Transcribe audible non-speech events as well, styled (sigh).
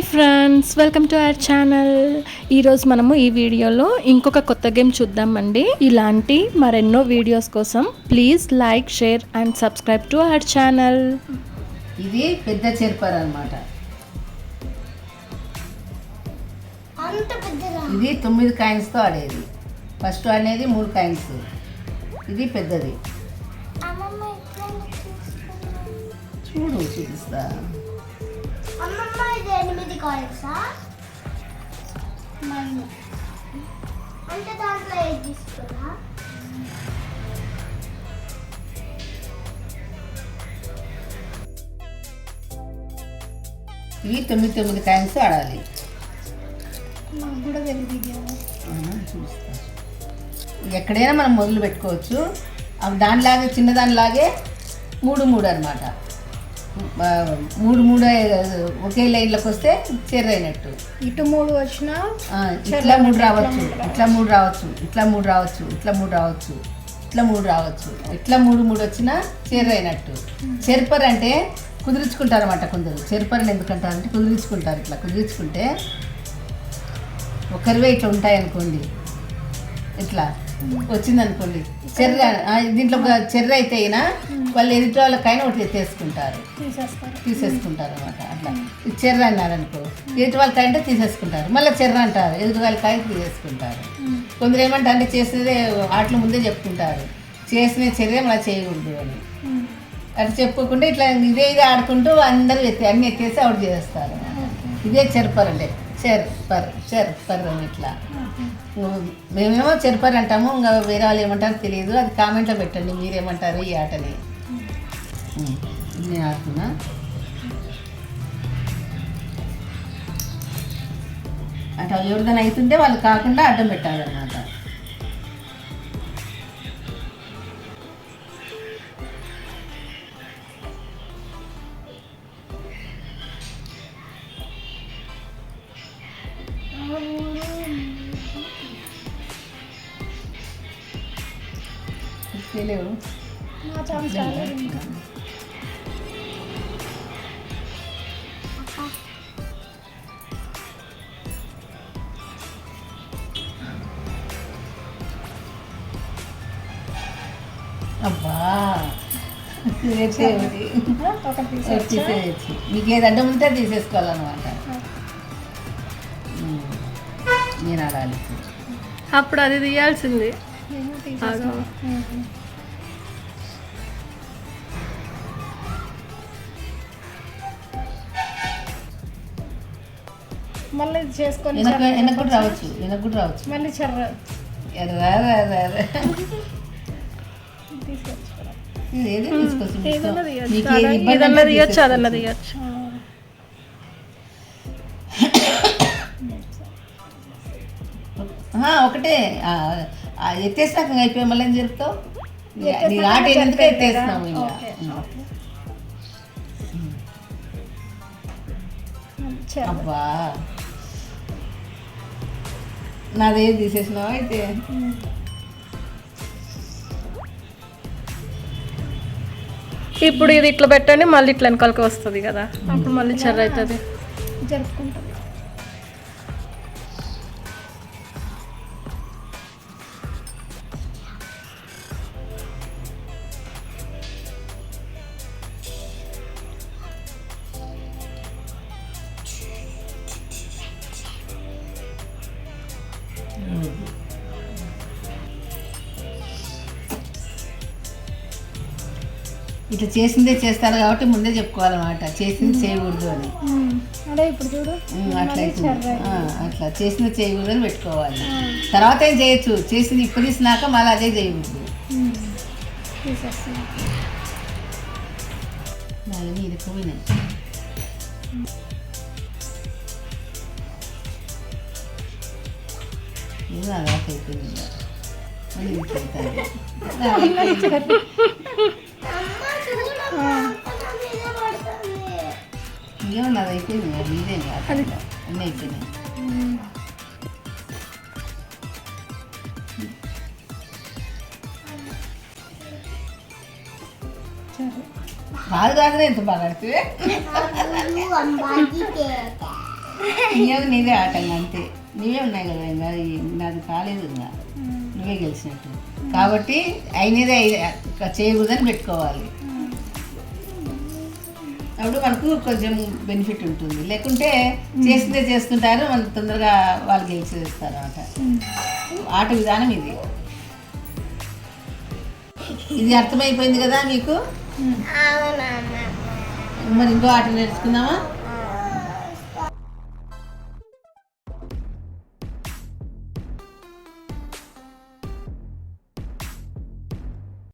Hi friends welcome to our channel. ఈరోజు మనము ఈ వీడియోలో ఇంకొక కొత్త గేమ్ చూద్దామండి. ఇలాంటి మరెన్నో వీడియోస్ కోసం please like share and subscribe to our channel. ఇది పెద్ద చెరుపర్ అనమాట ఇది తొమ్మిది కాయిన్స్తో ఆడేది. ఫస్ట్ ఆడేది మూడు కాయిన్స్ ఇది పెద్దది. అమ్మమ్మ ఇట్లా తీసుకున్నాను. చూడు చూపిస్తా. అమ్మమ్మ ఇది ఎనిమిది కాయిన్సా అంటే దాంట్లో ఏది తీసుకున్నా? ఇవి తొమ్మిది తొమ్మిది కాయిన్స్ ఆడాలి నాకు కూడా తెలియదు ఆహా, చూపిస్తా ఎక్కడైనా మనం మొదలు పెట్టుకోవచ్చు. అవి దానిలాగే చిన్నదానిలాగే మూడు మూడు అనమాట మూడు మూడు ఒకే లైన్లోకి వస్తే చెర్రైనట్టు ఇటు మూడు వచ్చినా ఇట్లా మూడు రావచ్చు. ఇట్లా మూడు రావచ్చు. ఇట్లా మూడు రావచ్చు. ఇట్లా మూడు రావచ్చు. ఇట్లా మూడు రావచ్చు. ఇట్లా మూడు మూడు వచ్చినా చెర్రైనట్టు చెరుపర్ అంటే కుదిరించుకుంటారు అనమాట కొందరు. చెరుపర్ అని ఎందుకంటారు అంటే కుదిరించుకుంటారు ఇట్లా. కుదిరించుకుంటే ఒకరివే ఇట్లా ఉంటాయి అనుకోండి ఇట్లా. వచ్చింది అనుకోండి చెర్ర దీంట్లో ఒక చెర్ర అయితే అయినా వాళ్ళు ఎదుటి వాళ్ళకైనా ఒకటి ఎత్తేసుకుంటారు తీసేస్తారు. తీసేసుకుంటారు అనమాట అట్లా. చెర్ర అన్నారు అనుకో ఎదుటి వాళ్ళకాయంటే తీసేసుకుంటారు. మళ్ళీ చెర్ర అంటారు ఎదుటి వాళ్ళకాయ తీసేసుకుంటారు. కొందరు ఏమంటారు అంటే చేసినదే ఆటల ముందే చెప్పుకుంటారు. చేసిన చర్య మళ్ళీ చేయకూడదు అని. అట్లా చెప్పుకుంటే ఇట్లా ఇదే ఇదే ఆడుకుంటూ అందరూ ఎత్తి అన్ని ఎత్తేసి అవుట్ చేస్తారు ఇదే చెరుపర్ అంటే చెర్పర్ చెర్పర్ అని ఇట్లా. మేమేమో చెర్పర్ అంటాము ఇంకా వేరే వాళ్ళు ఏమంటారో తెలియదు. అది కామెంట్లో పెట్టండి మీరేమంటారు ఈ ఆటని. నేను ఆడుతున్నా. అంటే ఎవరిదైనా అవుతుంటే వాళ్ళు కాకుండా అడ్డం పెట్టాలన్నమాట. తెలియవు. అబ్బా. తీసేయచ్చా? మీకు ఏది అడ్డం ఉంటే తీసేసుకోవాలన్నమాట. నేను ఆడాలి అప్పుడు అది తీయాల్సింది. మళ్ళీ చేసుకొని వెనక కూడా రావచ్చు వెనక కూడా రావచ్చు. మళ్ళీ చెర్ర. ఏదన్నా తీయచ్చు. అదన్నా. తీయచ్చు ఒకటే. ఎత్తేసినాక అయిపోయి మళ్ళీ ఏం జరుపుతావు? నీ ఆట ఎందుకు. చెర్ర. అబ్బా. నాదేం తీసేసినావా అయితే ఇప్పుడు ఇది ఇట్లా పెట్టండి మళ్ళీ ఇట్లా వెనకాలకి వస్తుంది కదా. అప్పుడు మళ్ళీ చెర్ర అవుతుంది. జరుపుకుంటుంది ఇట్లా చేసిందే చేస్తారు కాబట్టి ముందే చెప్పుకోవాలన్నమాట. చేసింది చేయకూడదు అని. అదే ఇప్పుడు చూడు. ఉమ్, అట్లా అట్లా చేసింది చేయకూడదు అని పెట్టుకోవాలి. తర్వాత ఏం చేయొచ్చు? చేసింది ఇప్పుడు తీసినాక మళ్ళీ అదే చేయకూడదు. మళ్ళీ ఇరుక్కుపోయినాయి ఏదో అలా అయిపోయింది. (laughs) ఇంకా. మళ్ళీ ఇంటికి వెళ్తాను. ఇంకేమన్నా అది అయిపోయింది అది ఇదే ఇంకా అన్నీ అయిపోయినాయి కాదు కాదులే ఎంత బాగా ఆడితే నీవే నీదే ఆట ఇంకా అంతే నీవే ఉన్నాయి కదా ఇంకా ఈ నాది కాలేదు ఇంకా నువ్వే గెలిచినట్టు కాబట్టి అయినదే అయి- చేయకూడదని పెట్టుకోవాలి అప్పుడు మనకు కొంచెం బెనిఫిట్ ఉంటుంది. లేకుంటే చేసిందే చేస్తుంటారు మన తొందరగా వాళ్ళు గెలిచేస్తారు అనమాట ఆట విధానం ఇది. ఇది అర్థమైపోయింది కదా మీకు? అవునమ్మా మరి ఇంకో ఆట నేర్చుకుందామా?